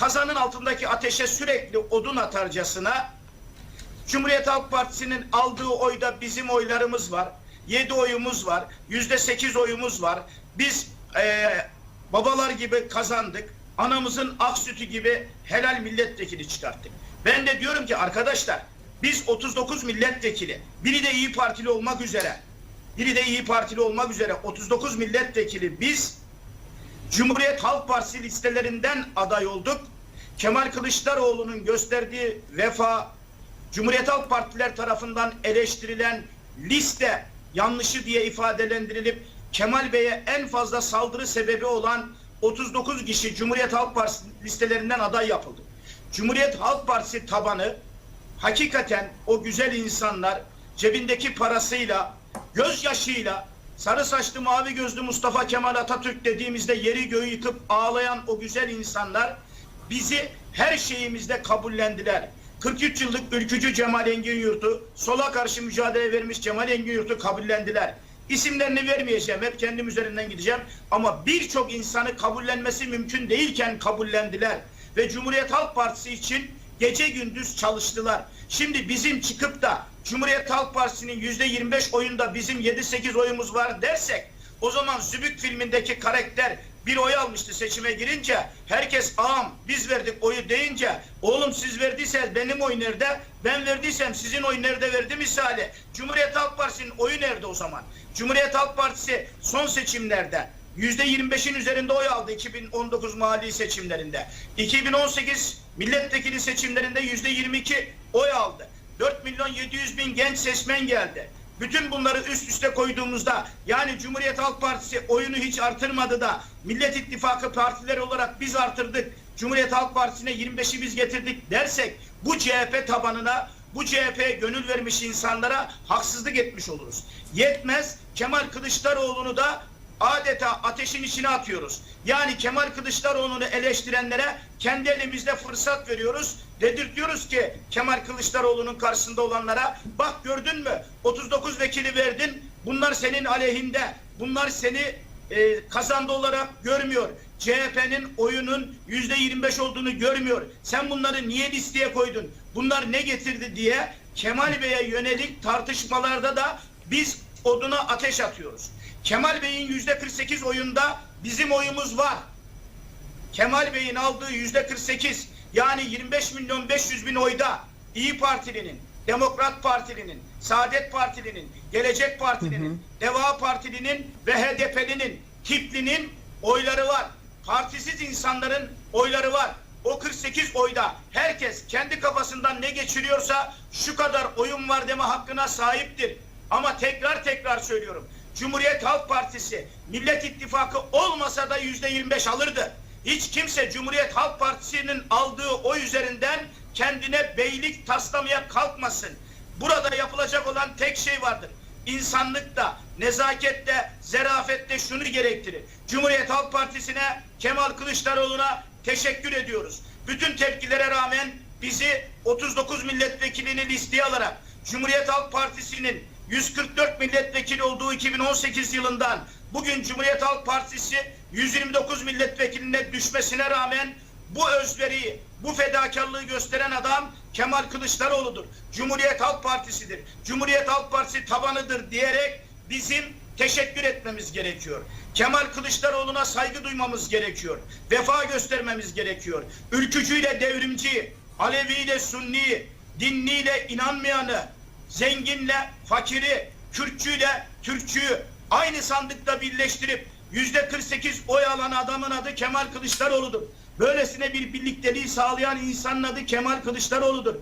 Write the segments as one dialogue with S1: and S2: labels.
S1: kazanın altındaki ateşe sürekli odun atarcasına Cumhuriyet Halk Partisi'nin aldığı oyda bizim oylarımız var. 7 oyumuz var. Yüzde 8 oyumuz var. Biz eee, babalar gibi kazandık. Anamızın ak sütü gibi helal milletvekili çıkarttık. Ben de diyorum ki arkadaşlar biz 39 milletvekili biri de iyi Partili olmak üzere biri de iyi Partili olmak üzere 39 milletvekili biz Cumhuriyet Halk Partisi listelerinden aday olduk. Kemal Kılıçdaroğlu'nun gösterdiği vefa, Cumhuriyet Halk Partiler tarafından eleştirilen liste yanlışı diye ifadelendirilip Kemal Bey'e en fazla saldırı sebebi olan 39 kişi Cumhuriyet Halk Partisi listelerinden aday yapıldı. Cumhuriyet Halk Partisi tabanı hakikaten o güzel insanlar cebindeki parasıyla, gözyaşıyla, sarı saçlı mavi gözlü Mustafa Kemal Atatürk dediğimizde yeri göğü yıkıp ağlayan o güzel insanlar bizi her şeyimizde kabullendiler. 43 yıllık ülkücü Cemal Engin Yurt'u, sola karşı mücadele vermiş Cemal Engin Yurt'u kabullendiler. İsimlerini vermeyeceğim, hep kendim üzerinden gideceğim. Ama birçok insanı kabullenmesi mümkün değilken kabullendiler. Ve Cumhuriyet Halk Partisi için gece gündüz çalıştılar. Şimdi bizim çıkıp da Cumhuriyet Halk Partisi'nin yüzde 25 oyunda bizim 7-8 oyumuz var dersek o zaman Zübük filmindeki karakter bir oy almıştı seçime girince herkes ağam biz verdik oyu deyince oğlum siz verdiyseniz benim oy nerede? Ben verdiysem sizin oy nerede? verdi misali. Cumhuriyet Halk Partisi'nin oyu nerede o zaman? Cumhuriyet Halk Partisi son seçimlerde yüzde 25'in üzerinde oy aldı 2019 mali seçimlerinde. 2018 milletvekili seçimlerinde yüzde 22 oy aldı 4 milyon 700 bin genç seçmen geldi bütün bunları üst üste koyduğumuzda yani Cumhuriyet Halk Partisi oyunu hiç artırmadı da Millet İttifakı partileri olarak biz artırdık. Cumhuriyet Halk Partisi'ne 25'i biz getirdik dersek bu CHP tabanına bu CHP'ye gönül vermiş insanlara haksızlık etmiş oluruz. Yetmez Kemal Kılıçdaroğlu'nu da adeta ateşin içine atıyoruz. Yani Kemal Kılıçdaroğlu'nu eleştirenlere kendi elimizde fırsat veriyoruz. Dedirtiyoruz ki Kemal Kılıçdaroğlu'nun karşısında olanlara bak gördün mü 39 vekili verdin bunlar senin aleyhinde bunlar seni e, kazandı olarak görmüyor. CHP'nin oyunun yüzde 25 olduğunu görmüyor. Sen bunları niye listeye koydun? Bunlar ne getirdi diye Kemal Bey'e yönelik tartışmalarda da biz oduna ateş atıyoruz. Kemal Bey'in yüzde 48 oyunda bizim oyumuz var. Kemal Bey'in aldığı yüzde 48 yani 25 milyon 500 bin oyda İyi Partili'nin, Demokrat Partili'nin, Saadet Partili'nin, Gelecek Partili'nin, Deva Partili'nin ve HDP'linin, Kipli'nin oyları var. Partisiz insanların oyları var. O 48 oyda herkes kendi kafasından ne geçiriyorsa şu kadar oyun var deme hakkına sahiptir. Ama tekrar tekrar söylüyorum. Cumhuriyet Halk Partisi Millet İttifakı olmasa da yüzde 25 alırdı. Hiç kimse Cumhuriyet Halk Partisi'nin aldığı oy üzerinden kendine beylik taslamaya kalkmasın. Burada yapılacak olan tek şey vardır. İnsanlıkta, nezakette, zerafette şunu gerektirir. Cumhuriyet Halk Partisi'ne, Kemal Kılıçdaroğlu'na teşekkür ediyoruz. Bütün tepkilere rağmen bizi 39 milletvekilini listeye alarak Cumhuriyet Halk Partisi'nin 144 milletvekili olduğu 2018 yılından bugün Cumhuriyet Halk Partisi 129 milletvekiline düşmesine rağmen bu özveriyi, bu fedakarlığı gösteren adam Kemal Kılıçdaroğlu'dur. Cumhuriyet Halk Partisi'dir. Cumhuriyet Halk Partisi tabanıdır diyerek bizim teşekkür etmemiz gerekiyor. Kemal Kılıçdaroğlu'na saygı duymamız gerekiyor. Vefa göstermemiz gerekiyor. Ülkücüyle devrimci, Aleviyle Sunni, dinliyle inanmayanı, zenginle fakiri, Kürtçüyle Türkçüyü aynı sandıkta birleştirip yüzde 48 oy alan adamın adı Kemal Kılıçdaroğlu'dur. Böylesine bir birlikteliği sağlayan insanın adı Kemal Kılıçdaroğlu'dur.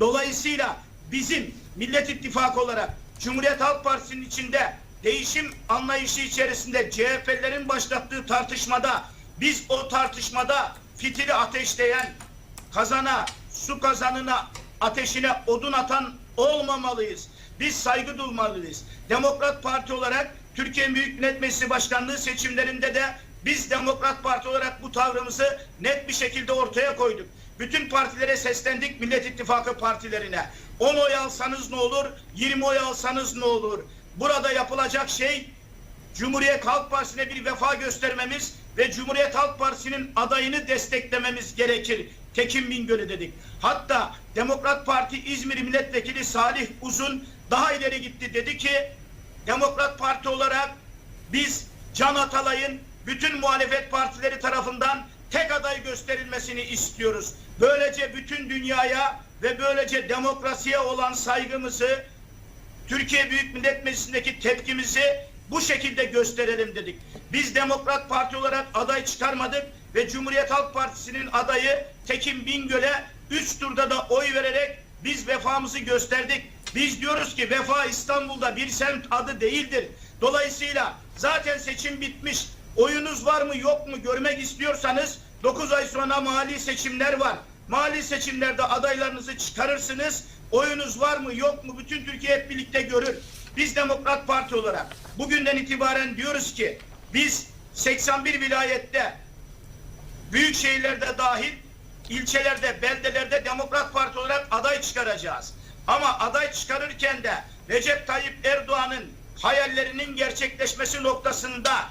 S1: Dolayısıyla bizim Millet İttifakı olarak Cumhuriyet Halk Partisi'nin içinde değişim anlayışı içerisinde CHP'lerin başlattığı tartışmada biz o tartışmada fitili ateşleyen kazana, su kazanına, ateşine odun atan olmamalıyız. Biz saygı duymalıyız. Demokrat Parti olarak Türkiye Büyük Millet Meclisi Başkanlığı seçimlerinde de biz Demokrat Parti olarak bu tavrımızı net bir şekilde ortaya koyduk. Bütün partilere seslendik Millet İttifakı partilerine. 10 oy alsanız ne olur, 20 oy alsanız ne olur? Burada yapılacak şey Cumhuriyet Halk Partisi'ne bir vefa göstermemiz ve Cumhuriyet Halk Partisi'nin adayını desteklememiz gerekir. Tekin Bingöl'ü dedik. Hatta Demokrat Parti İzmir Milletvekili Salih Uzun daha ileri gitti. Dedi ki Demokrat Parti olarak biz Can Atalay'ın bütün muhalefet partileri tarafından tek aday gösterilmesini istiyoruz. Böylece bütün dünyaya ve böylece demokrasiye olan saygımızı Türkiye Büyük Millet Meclisi'ndeki tepkimizi bu şekilde gösterelim dedik. Biz Demokrat Parti olarak aday çıkarmadık ve Cumhuriyet Halk Partisi'nin adayı Tekin Bingöl'e 3 turda da oy vererek biz vefamızı gösterdik. Biz diyoruz ki vefa İstanbul'da bir semt adı değildir. Dolayısıyla zaten seçim bitmiş. Oyunuz var mı yok mu görmek istiyorsanız 9 ay sonra mali seçimler var. Mali seçimlerde adaylarınızı çıkarırsınız. Oyunuz var mı yok mu bütün Türkiye hep birlikte görür. Biz Demokrat Parti olarak bugünden itibaren diyoruz ki biz 81 vilayette büyük şehirlerde dahil ilçelerde, beldelerde Demokrat Parti olarak aday çıkaracağız. Ama aday çıkarırken de Recep Tayyip Erdoğan'ın hayallerinin gerçekleşmesi noktasında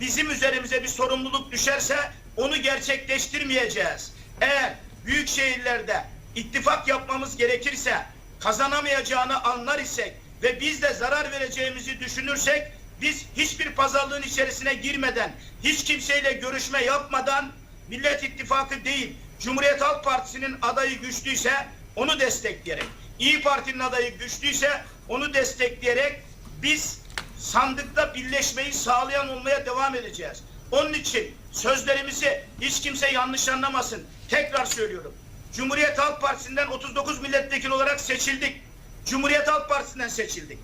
S1: bizim üzerimize bir sorumluluk düşerse onu gerçekleştirmeyeceğiz. Eğer büyük şehirlerde ittifak yapmamız gerekirse kazanamayacağını anlar isek ve biz de zarar vereceğimizi düşünürsek biz hiçbir pazarlığın içerisine girmeden, hiç kimseyle görüşme yapmadan Millet İttifakı değil, Cumhuriyet Halk Partisi'nin adayı güçlüyse onu destekleyerek, İyi Parti'nin adayı güçlüyse onu destekleyerek biz sandıkta birleşmeyi sağlayan olmaya devam edeceğiz. Onun için sözlerimizi hiç kimse yanlış anlamasın. Tekrar söylüyorum. Cumhuriyet Halk Partisi'nden 39 milletvekili olarak seçildik. Cumhuriyet Halk Partisi'nden seçildik.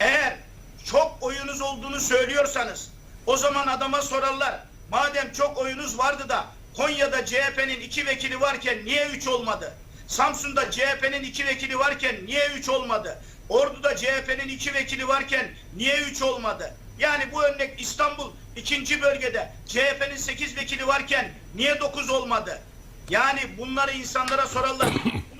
S1: Eğer çok oyunuz olduğunu söylüyorsanız o zaman adama sorarlar. Madem çok oyunuz vardı da Konya'da CHP'nin iki vekili varken niye üç olmadı? Samsun'da CHP'nin iki vekili varken niye üç olmadı? Ordu'da CHP'nin iki vekili varken niye üç olmadı? Yani bu örnek İstanbul ikinci bölgede CHP'nin sekiz vekili varken niye dokuz olmadı? Yani bunları insanlara sorarlar.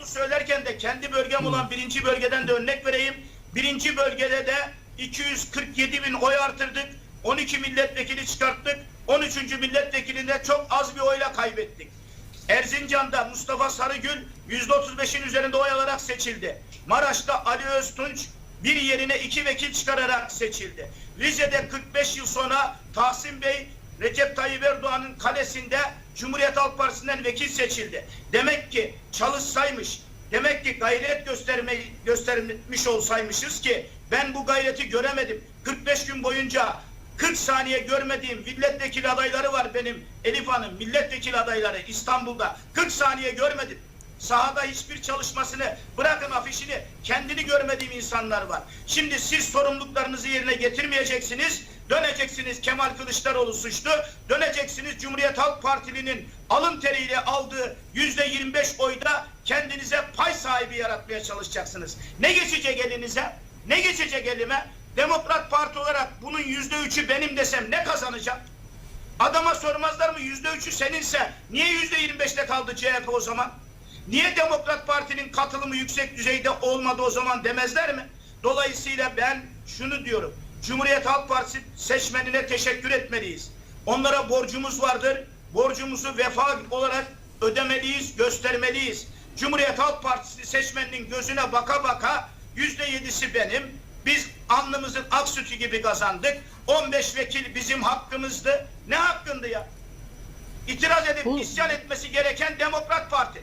S1: Bunu söylerken de kendi bölgem olan birinci bölgeden de örnek vereyim. Birinci bölgede de 247 bin oy artırdık. 12 milletvekili çıkarttık. 13. milletvekilinde çok az bir oyla kaybettik. Erzincan'da Mustafa Sarıgül %35'in üzerinde oy alarak seçildi. Maraş'ta Ali Öztunç bir yerine iki vekil çıkararak seçildi. Rize'de 45 yıl sonra Tahsin Bey Recep Tayyip Erdoğan'ın kalesinde Cumhuriyet Halk Partisi'nden vekil seçildi. Demek ki çalışsaymış, demek ki gayret gösterme, göstermiş olsaymışız ki ben bu gayreti göremedim. 45 gün boyunca 40 saniye görmediğim milletvekili adayları var benim Elif Hanım milletvekili adayları İstanbul'da 40 saniye görmedim. Sahada hiçbir çalışmasını bırakın afişini kendini görmediğim insanlar var. Şimdi siz sorumluluklarınızı yerine getirmeyeceksiniz. Döneceksiniz Kemal Kılıçdaroğlu suçlu. Döneceksiniz Cumhuriyet Halk Partili'nin alın teriyle aldığı yüzde 25 oyda kendinize pay sahibi yaratmaya çalışacaksınız. Ne geçecek elinize? Ne geçecek elime? Demokrat Parti olarak bunun yüzde üçü benim desem ne kazanacak? Adama sormazlar mı yüzde üçü seninse niye yüzde yirmi beşte kaldı CHP o zaman? Niye Demokrat Parti'nin katılımı yüksek düzeyde olmadı o zaman demezler mi? Dolayısıyla ben şunu diyorum. Cumhuriyet Halk Partisi seçmenine teşekkür etmeliyiz. Onlara borcumuz vardır. Borcumuzu vefa olarak ödemeliyiz, göstermeliyiz. Cumhuriyet Halk Partisi seçmeninin gözüne baka baka yüzde yedisi benim. Biz alnımızın ak sütü gibi kazandık. 15 vekil bizim hakkımızdı. Ne hakkındı ya? İtiraz edip
S2: Bu-
S1: isyan etmesi gereken Demokrat Parti.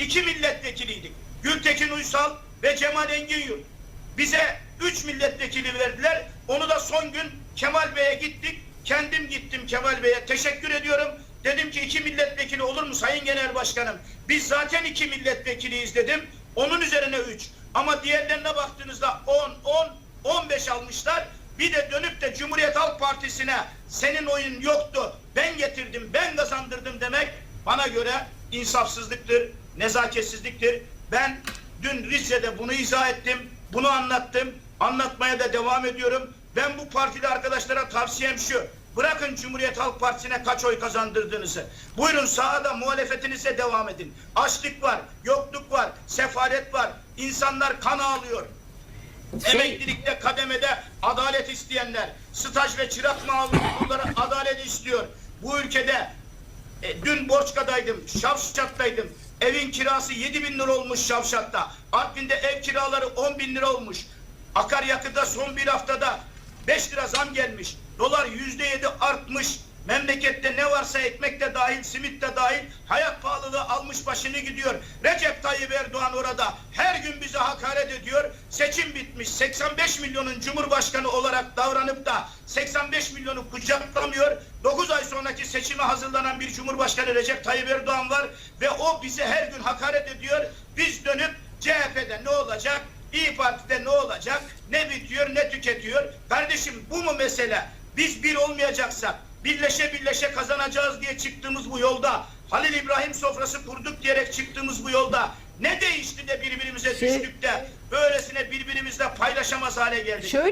S1: İki milletvekiliydik. Gültekin Uysal ve Cemal Engin Yurt. Bize üç milletvekili verdiler. Onu da son gün Kemal Bey'e gittik. Kendim gittim Kemal Bey'e. Teşekkür ediyorum. Dedim ki iki milletvekili olur mu Sayın Genel Başkanım? Biz zaten iki milletvekiliyiz dedim. Onun üzerine üç. Ama diğerlerine baktığınızda 10, 10, 15 almışlar. Bir de dönüp de Cumhuriyet Halk Partisi'ne senin oyun yoktu, ben getirdim, ben kazandırdım demek bana göre insafsızlıktır, nezaketsizliktir. Ben dün Rize'de bunu izah ettim, bunu anlattım, anlatmaya da devam ediyorum. Ben bu partili arkadaşlara tavsiyem şu, bırakın Cumhuriyet Halk Partisi'ne kaç oy kazandırdığınızı. Buyurun sahada muhalefetinize devam edin. Açlık var, yokluk var, sefalet var, insanlar kan ağlıyor.
S2: Şey-
S1: Emeklilikte kademede adalet isteyenler, staj ve çırak memurları adalet istiyor. Bu ülkede e, dün Borçka'daydım, Şavşat'taydım. Evin kirası 7 bin lira olmuş Şavşat'ta. Artvin'de ev kiraları 10 bin lira olmuş. Akaryakıta son bir haftada 5 lira zam gelmiş. Dolar yüzde yedi artmış. Memlekette ne varsa ekmek de dahil, simit de dahil hayat pahalılığı almış başını gidiyor. Recep Tayyip Erdoğan orada her gün bize hakaret ediyor. Seçim bitmiş. 85 milyonun cumhurbaşkanı olarak davranıp da 85 milyonu kucaklamıyor. 9 ay sonraki seçime hazırlanan bir cumhurbaşkanı Recep Tayyip Erdoğan var ve o bize her gün hakaret ediyor. Biz dönüp CHP'de ne olacak? İyi Parti'de ne olacak? Ne bitiyor, ne tüketiyor? Kardeşim bu mu mesele? Biz bir olmayacaksak, birleşe birleşe kazanacağız diye çıktığımız bu yolda, Halil İbrahim sofrası kurduk diyerek çıktığımız bu yolda ne değişti de birbirimize
S2: Şey-
S1: düştük de böylesine birbirimizle paylaşamaz hale geldik?
S2: Şöyle